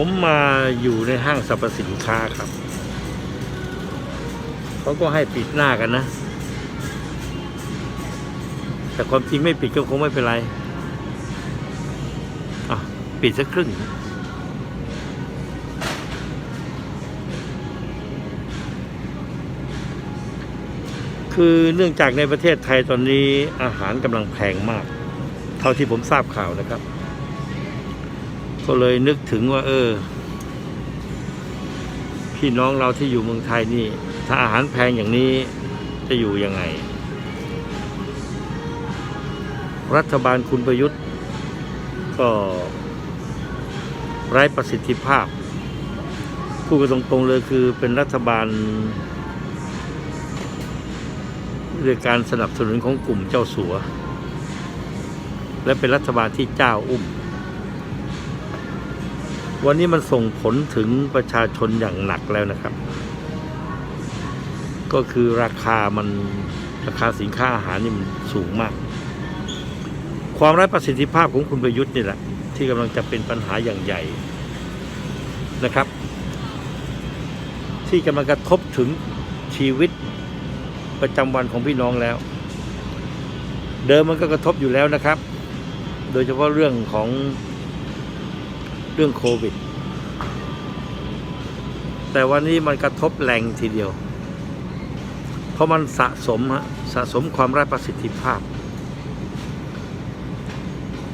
ผมมาอยู่ในห้างสรรพสินค้าครับ เขาก็ให้ปิดหน้ากันนะ แต่ความจริงไม่ปิดก็คงไม่เป็นไร อะ ปิดสักครึ่ง คือเนื่องจากในประเทศไทยตอนนี้อาหารกำลังแพงมาก เท่าที่ผมทราบข่าวนะครับ ก็เลยนึกถึงว่า เออ พี่น้องเราที่อยู่เมืองไทยนี่ ถ้าอาหารแพงอย่างนี้จะอยู่ยังไง รัฐบาลคุณประยุทธ์ ก็ไร้ประสิทธิภาพพูดกันตรงๆเลยคือเป็นรัฐบาลด้วยการสนับสนุนของกลุ่มเจ้าสัว และเป็นรัฐบาลที่เจ้าอุ้ม วันนี้มันส่งผลถึงประชาชนอย่างหนักแล้วนะครับ ก็คือราคามันราคาสินค้าอาหารนี่มันสูงมาก ความไร้ประสิทธิภาพของคุณประยุทธ์นี่แหละ ที่กำลังจะเป็นปัญหาอย่างใหญ่นะครับ ที่กำลังกระทบถึงชีวิตประจำวันของพี่น้องแล้ว เดิมมันก็กระทบอยู่แล้วนะครับ โดยเฉพาะเรื่องของ เรื่องโควิด แต่วันนี้มันกระทบแรงทีเดียว เพราะมันสะสมฮะสะสมความไร้ประสิทธิภาพ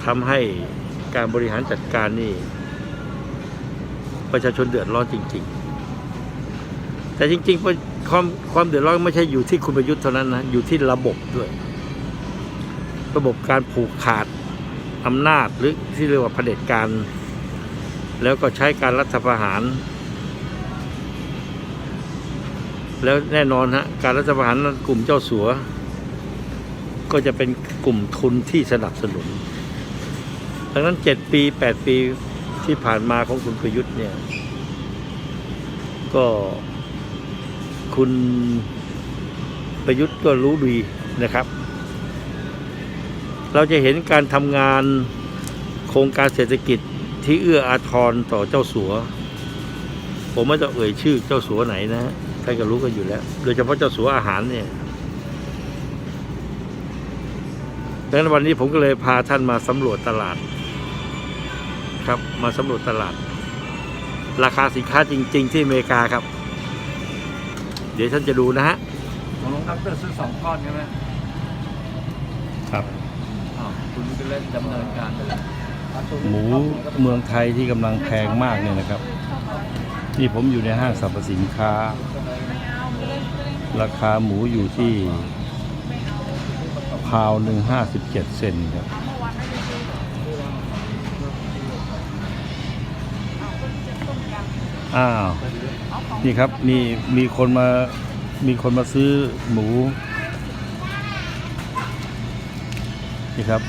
ทำให้การบริหารจัดการนี่ ประชาชนเดือดร้อนจริง ๆ แต่จริง ๆ ความความเดือดร้อนไม่ใช่อยู่ที่คุณประยุทธ์เท่านั้นนะ อยู่ที่ระบบด้วย ระบบการผูกขาดอำนาจหรือที่เรียกว่าเผด็จการ แล้วก็ใช้การรัฐประหาร แล้วแน่นอนฮะการรัฐประหารกลุ่มเจ้าสัว ก็จะเป็นกลุ่มทุนที่สนับสนุนดังนั้นเจ็ดปีแปดปีที่ผ่านมาของคุณประยุทธ์เนี่ย ก็คุณประยุทธ์ก็รู้ดีนะครับ เราจะเห็นการทำงานโครงการเศรษฐกิจ ที่เอื้ออาทรต่อเจ้าสัว ผมไม่ต้องเอ่ยชื่อเจ้าสัวไหนนะฮะใครก็รู้กันอยู่แล้ว โดยเฉพาะเจ้าสัวอาหารเนี่ยดังนั้นวันนี้ผมก็เลยพาท่านมาสำรวจตลาด ครับมาสำรวจตลาด ราคาสินค้าจริง ๆ ที่อเมริกาครับ เดี๋ยวท่านจะดูนะฮะของลุงครับเตอร์ซื้อสองก้อนใช่ไหมครับ อ้าวคุณก็เล่นดำเนินการไปเลย หมูเมืองไทยที่กำลังแพงมากเนี่ยนะครับ นี่ผมอยู่ในห้างสรรพสินค้า ราคาหมูอยู่ที่พาวหนึ่งห้าสิบเจ็ดเซนครับอ้าว นี่ครับมีมีคนมามีคนมาซื้อหมู นี่ครับ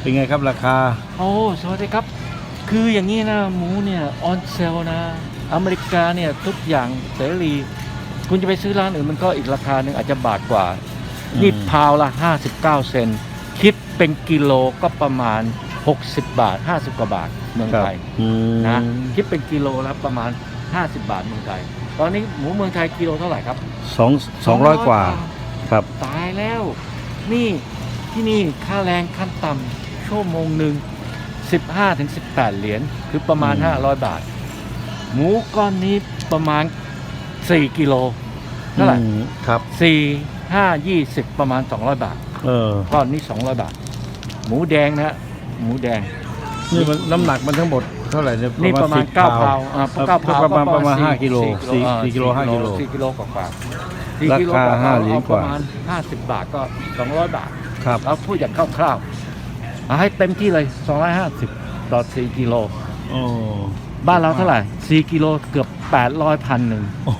เป็นไงครับราคา โอ้ สวัสดีครับ คืออย่างนี้นะ หมูเนี่ย ออนเซลนะ อเมริกาเนี่ย ทุกอย่างเสรี คุณจะไปซื้อร้านอื่นมันก็อีกราคาหนึ่งอาจจะบาทกว่าอืมนี่พาวละ 59 เซน คิดเป็นกิโลก็ประมาณ 60 บาท 50 กว่าบาทเมืองไทยอืมนะ คิดเป็นกิโลแล้วประมาณ 50 บาทเมืองไทย ตอนนี้หมูเมืองไทยกิโลเท่าไหร่ครับสองสองร้อยกว่า ครับ ตายแล้ว นี่ที่นี่ค่าแรงขั้นต่ำ ชั่วโมงหนึ่ง15ถึง18 เหรียญคือประมาณอืม500 บาท หมูก้อนนี้ประมาณ 4 กิโลเท่าไหร่อืมครับ4 5 20ประมาณ 200 บาทเออ ก้อนนี้ 200 บาท หมูแดงนะฮะหมูแดง นี่มันน้ำหนักมันทั้งหมดเท่าไหร่เนี่ยนี่ประมาณ10 9พาวอ่าเออ9พาวประมาณก็ประมาณสี่ห้ากิโลสี่สี่กิโลห้ากิโล สี่กิโลกว่าๆสี่ราคากิโลกว่าๆห้าเหรียญเอากปว่าระมาณ50บาทก็200บาทครับ เราพูดอย่างคร่าวๆ เอาให้เต็มที่เลย 250 ต่อ 4 กิโล โอ้บ้านเราเท่าไหร่ 4 กิโลเกือบ 800พันหนึ่งโอ้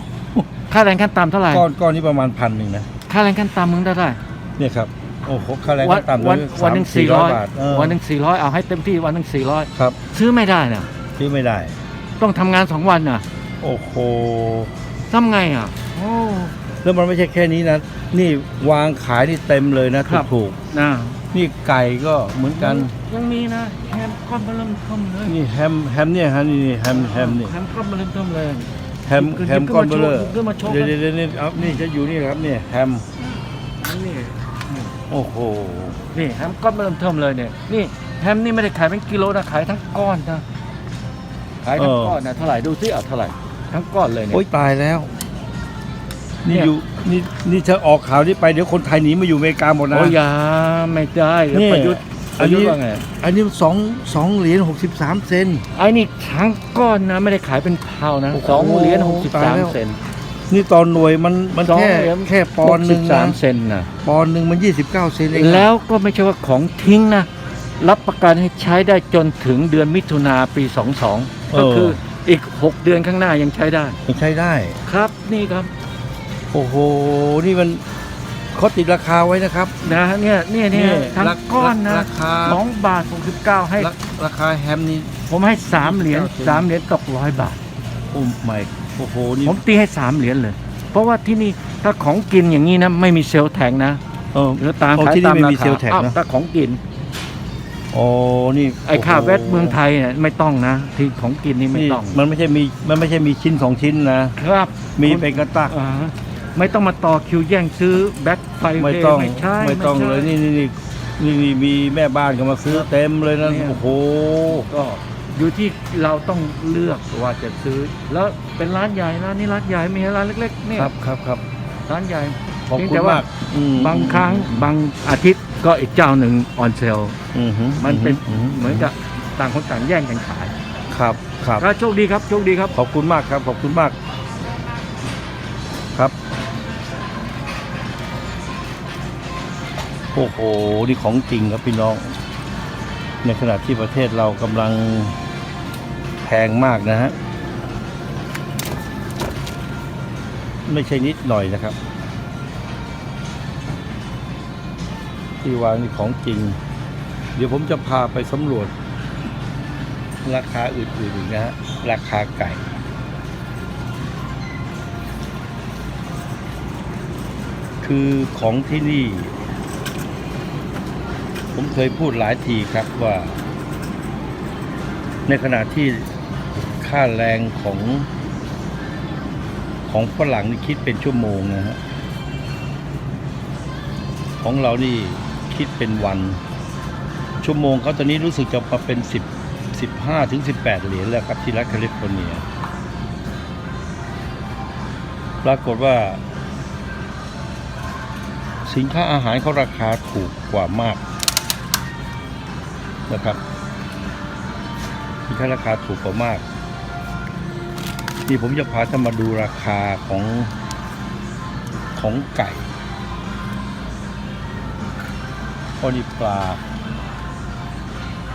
ค่าแรงขั้นต่ำเท่าไหร่ ก้อนก้อนนี้ประมาณพันหนึ่งนะค่าแรงขั้นต่ำมึงได้เท่าไหร่เนี่ยครับโอ้โหค่าแรงวันขั้นต่ำวันเลยวันหนึ่งสามสี่ร้อยบาทเออวันหนึ่งสี่ร้อยเอาให้เต็มที่วันหนึ่งสี่ร้อยครับซื้อไม่ได้น่ะ ซื้อไม่ได้ ต้องทำงานสองวันน่ะโอ้โหทำไงอะ โอ้แล้วมันไม่ใช่แค่นี้นะ นี่วางขายนี่เต็มเลยนะครับ ถูกนะ นี่ไก่ก็เหมือนกัน ยังมีนะแฮมก้อนมาเริ่มต้มเลยนี่แฮมแฮมเนี่ยฮะนี่นี่แฮมแฮมนี่แฮมก้อนมาเริ่มต้มเลยแฮมขึ้นแฮมก้อนเบลอขึ้นมาโชว์เดี๋ยวเดี๋ยวเดี๋ยวนี่เอานี่จะอยู่นี่ครับเนี่ยแฮมนี่โอ้โหนี่แฮมก้อนมาเริ่มต้มเลยเนี่ยนี่แฮมนี่ไม่ได้ขายเป็นกิโลนะขายทั้งก้อนนะขายทั้งเออก้อนนะเท่าไหร่ดูซิเอาเท่าไหร่ทั้งก้อนเลยเนี่ยโอ้ยตายแล้ว นี่เนี่ยอยู่นี่นี่ถ้าออกข่าวนี้ไปเดี๋ยวคนไทยหนีมาอยู่อเมริกาหมดนะ โอ้ยอยาไม่ได้เดี๋ยวนี่ ประยุทธ์ปอันระยุทนี้ธ์ว่าไงอันนี้สองสองเหรียญหกสิบสามเซน ไอ้นี่ทั้งก้อนนะไม่ได้ขายเป็นพาวนะโอ้โหสองเหรียญหกสิบตายสามแล้ว เซน นี่ตอนหน่วยมันมันสองแค่เหรียญ แค่ปอนด์หนึ่งสานะมเซนนะปอนด์หนึ่งมันยี่สิบเก้าเซนเองนะแล้วก็ไม่ใช่ว่าของทิ้งนะ รับประกันให้ใช้ได้จนถึงเดือนมิถุนาปี 22 ก็คืออีก 6 เดือนข้างหน้ายังใช้ได้ยังใช้ได้ ครับนี่ครับ โอ้โห นี่มันเขาติดราคาไว้นะครับ นะเนี่ยเนี่ยเนี่ยนี่ทั้งราก้อนนะราคา สองบาท69ให้ ราราคาแฮมนี่ผมให้3เหรียญเก้าเซนสามเหรียญกับร้อยบาท โอ้ไม่โอ้โหนี่ผมตีให้3เหรียญเลย เพราะว่าที่นี่ถ้าของกินอย่างนี้นะไม่มีเซลล์แทงนะเออ หรือตามโอ้ขายที่นี่ตามไม่รามีเซลคาล์แท็กอ้าวนะ ถ้าของกิน โอ้นี่ไอ้ค่าโโหแวดเมืองไทยเนี่ยไม่ต้องนะ ที่ของกินนี่ไม่นี่ต้องมันไม่ใช่มีมันไม่ใช่มีชิ้นสองชิ้นนะ ครับมีคุณเป็นกระตัก อ่า ไม่ต้องมาต่อคิวแย่งซื้อแบ็คไฟไม่ต้องไม่ใช่ไม่ต้องใช่เลยนี่นี่นี่นี่นี่มีแม่บ้านก็มาซื้อเต็มเลยนะเนี่ยโอ้โหก็อยู่ที่เราต้องเลือกว่าจะซื้อ แล้วเป็นร้านใหญ่นะนี่ร้านใหญ่ไม่ใช่ร้านเล็ก ๆ เนี่ยครับครับครับร้านใหญ่ขอบเพียงคุณแต่ว่ามากอืมบางครั้งบางอาทิตย์ก็อีกเจ้าหนึ่งออนเซลอือหือมันเป็นหืเหมือนกับต่างคนต่างแย่งกันขาย ครับครับก็โชคดีครับโชคดีครับ ขอบคุณมากครับ ขอบคุณมาก โอ้โห นี่ของจริงครับพี่น้อง ในขณะที่ประเทศเรากำลังแพงมากนะฮะ ไม่ใช่นิดหน่อยนะครับ ที่วางนี่ของจริง เดี๋ยวผมจะพาไปสำรวจ ราคาอื่นๆอีกนะฮะ ราคาไก่คือของที่นี่ ผมเคยพูดหลายทีครับว่า ในขณะที่ค่าแรงของของฝรั่งนี่คิดเป็นชั่วโมงนะฮะ ของเรานี่คิดเป็นวัน ชั่วโมงเขาตอนนี้รู้สึกจะมาเป็นสิบสิบห้าถึงสิบแปดเหรียญแล้วครับที่รัฐแคลิฟอร์เนีย ปรากฏว่า สินค้าอาหารเขาราคาถูกกว่ามาก นะครับสินค้าราคาถูกกว่ามากนี่ผมจะพาท่านมาดูราคาของของไก่ข้อนี้ปลา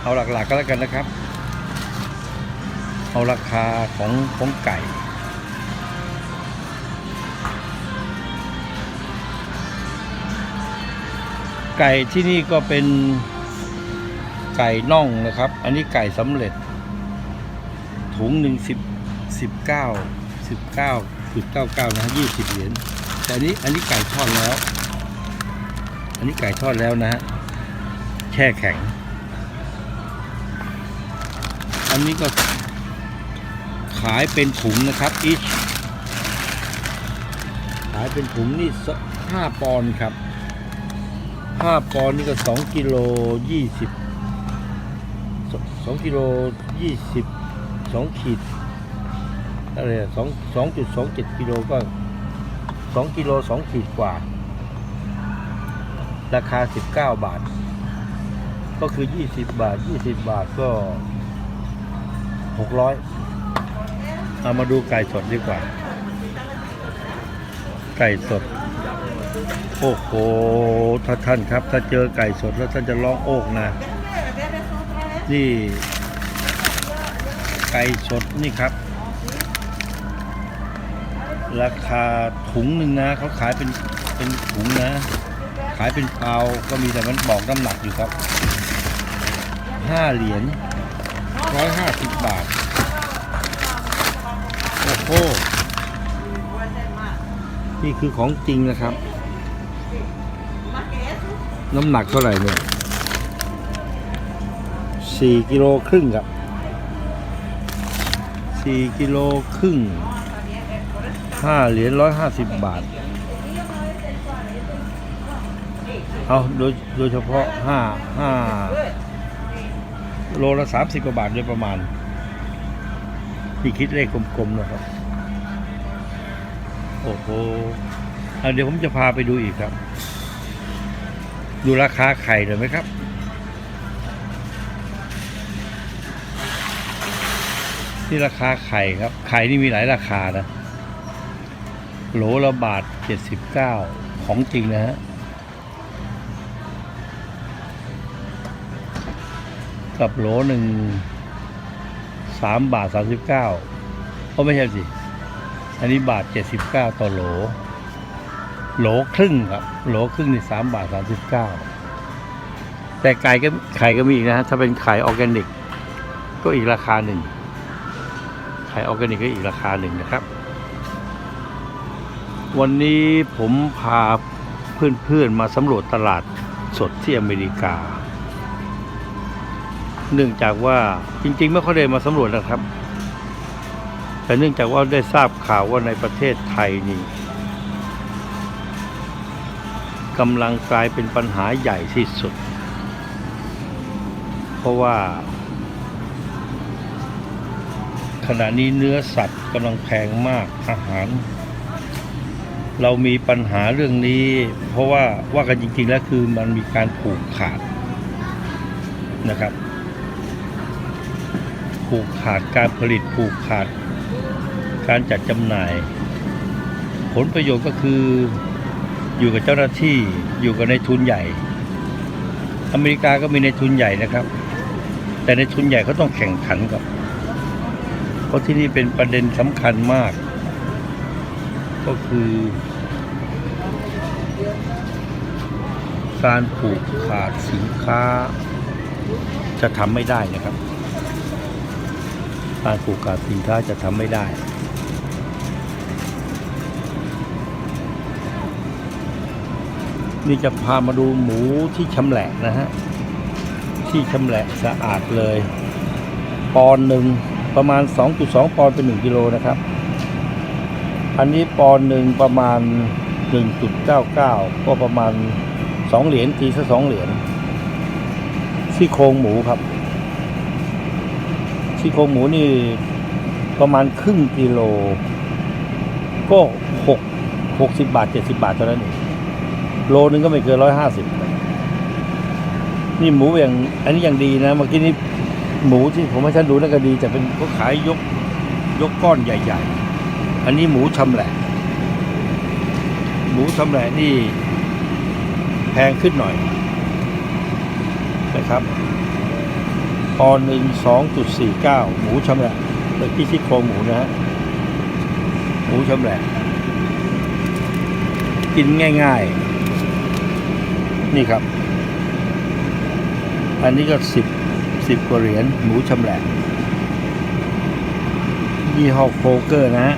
เอาหลักๆก็แล้วกันนะครับ เอาราคาของของไก่ไก่ที่นี่ก็เป็น ไก่น่องนะครับ อันนี้ไก่สำเร็จ ถุงหนึ่งสิบสิบเก้าสิบเก้าสิบเก้าเก้านะฮะยี่สิบเหรียญแต่อันนี้อันนี้ไก่ทอดแล้ว อันนี้ไก่ทอดแล้วนะฮะแช่แข็ง อันนี้ก็ขายเป็นถุงนะครับอีชขายเป็นถุงนี่ห้าปอนด์ครับห้าปอนด์นี่ก็สองกิโลยี่สิบ สองกิโลยี่สิบสองขีดอะไรสองสองจุดสองเจ็ดกิโลก็สองกิโลสองขีดกว่า ราคาสิบเก้าบาท ก็คือยี่สิบบาทยี่สิบบาทก็หกร้อยเอามาดูไก่สดดีกว่า ไก่สด โอ้โหถ้าท่านครับ ถ้าเจอไก่สดแล้วท่านจะร้องโอกนะ นี่ ไก่สดนี่ครับ ราคาถุงหนึ่งนะเขาขายเป็นเป็นถุงนะ ขายเป็นเปาก็มีแต่มันบอกน้ำหนักอยู่ครับห้าเหรียญร้อยห้าสิบบาทโอ้โหนี่คือของจริงนะครับ น้ำหนักเท่าไหร่เนี่ย สี่กิโลครึ่งครับสี่กิโลครึ่งห้าเหรียญร้อยห้าสิบบาท เอาโดยโดยเฉพาะห้าห้าโลละสามสิบกว่าบาทโดยประมาณ ที่คิดเลขกลมๆนะครับ โอ้โหเเดี๋ยวผมจะพาไปดูอีกครับ ดูราคาไข่หน่อยไหมครับ นี่ราคาไข่ครับ ไข่นี่มีหลายราคานะ โหลละบาทเจ็ดสิบเก้าของจริงนะฮะกับโหลหนึ่งสามบาทสามสิบเก้าก็ไม่ใช่สิ อันนี้บาทเจ็ดสิบเก้าต่อโหล โหลครึ่งครับ โหลครึ่งนี่สามบาทสามสิบเก้าแต่ไก่ก็ไข่ก็มีอีกนะฮะถ้าเป็นไข่ออร์แกนิก ก็อีกราคาหนึ่ง ไข่ออร์แกนิกก็อีกราคาหนึ่งนะครับ วันนี้ผมพาเพื่อนๆมาสำรวจตลาดสดที่อเมริกา เนื่องจากว่าจริงๆ ไม่ค่อยได้มาสำรวจนะครับ แต่เนื่องจากว่าได้ทราบข่าวว่าในประเทศไทยนี่กำลังกลายเป็นปัญหาใหญ่ที่สุด เพราะว่า ขณะนี้เนื้อสัตว์กำลังแพงมากอาหาร เรามีปัญหาเรื่องนี้ เพราะว่าว่ากันจริงๆแล้วคือมันมีการผูกขาดนะครับ ผูกขาดการผลิตผูกขาด การจัดจำหน่าย ผลประโยชน์ก็คืออยู่กับเจ้าหน้าที่อยู่กับในทุนใหญ่ อเมริกาก็มีในทุนใหญ่นะครับ แต่ในทุนใหญ่เขาต้องแข่งขันกับ เพราะที่นี่เป็นประเด็นสำคัญมาก ก็คือ การผูกขาดสินค้า จะทำไม่ได้นะครับ การผูกขาดสินค้าจะทำไม่ได้นี่จะพามาดูหมูที่ชำแหละนะฮะ ที่ชำแหละสะอาดเลย ปอนด์หนึ่ง ประมาณ 2.2 ปอนด์เป็น 1กิโลนะครับ อันนี้ปอนด์หนึ่งประมาณ 1.99 ก็ประมาณ 2 เหรียญตีซะ2เหรียญซี่โครงหมูครับซี่โครงหมูนี่ประมาณครึ่งกิโล ก็หกหกสิบบาทเจ็ดสิบาทเท่านั้นเองโลนึงก็ไม่เกินร้อยห้าสิบนี่หมูอย่างอันนี้อย่างดีนะเมื่อกี้นี้ หมูที่ผมให้ท่านดูนั่นก็ดีแต่เป็นเขาขายยกยกก้อนใหญ่ ๆ อันนี้หมูชำแหละ หมูชำแหละนี่แพงขึ้นหน่อยนะครับปอนหนึ่งสองจุดสี่เก้าหมูชำแหละเมื่อกี้ที่โครงหมูนะฮะหมูชำแหละกินง่าย ๆ นี่ครับ อันนี้ก็สิบ สิบกว่าเหรียญหมูชำแหละยี่ห้อโคเกอร์นะฮะ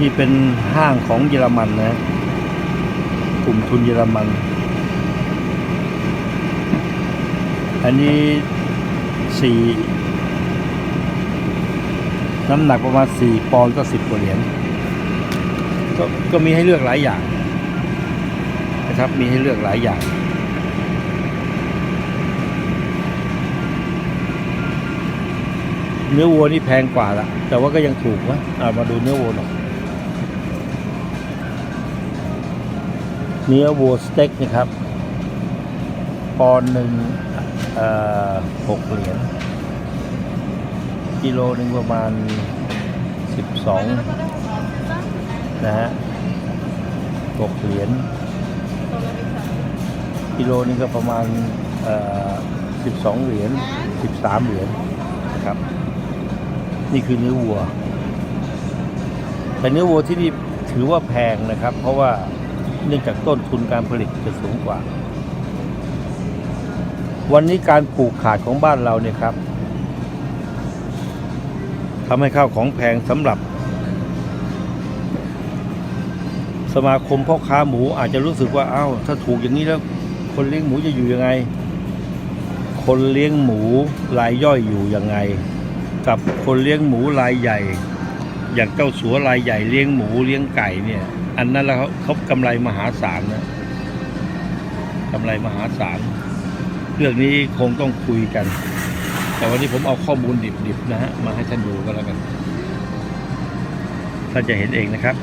นี่เป็นห้างของเยอรมันนะ กลุ่มทุนเยอรมัน อันนี้สี่น้ำหนักประมาณสี่ปอนด์ก็สิบกว่าเหรียญก็ก็มีให้เลือกหลายอย่าง นะครับ มีให้เลือกหลายอย่าง เนื้อวัวนี่แพงกว่าละแต่ว่าก็ยังถูกวะอ่ามาดูเนื้อวัวหน่อยเนื้อวัวสเต็กนะครับปอนหนึ่งหกเหรียญกิโลหนึ่งประมาณสิบสองนะฮะหกเหรียญกิโลนึงก็ประมาณสิบสองเหรียญสิบสามเหรียญนะครับ นี่คือเนื้อวัว แต่เนื้อวัวที่นี่ถือว่าแพงนะครับ เพราะว่าเนื่องจากต้นทุนการผลิตจะสูงกว่า วันนี้การปลูกขาดของบ้านเราเนี่ยครับทำให้ข้าวของแพงสำหรับ สมาคมพ่อค้าหมูอาจจะรู้สึกว่าอ้าวถ้าถูกอย่างนี้แล้ว คนเลี้ยงหมูจะอยู่ยังไงคคนเลี้ยงหมูรายย่อยอยู่ยังไง กับคนเลี้ยงหมูรายใหญ่ อย่างเจ้าสัวรายใหญ่เลี้ยงหมูเลี้ยงไก่เนี่ย อันนั้นแล้วเขาเขากำไรมหาศาลนะกำไรมหาศาลเรื่องนี้คงต้องคุยกัน แต่วันนี้ผมเอาข้อมูลดิบๆนะฮะมาให้ท่านดูก็แล้วกันท่านจะเห็นเองนะครับ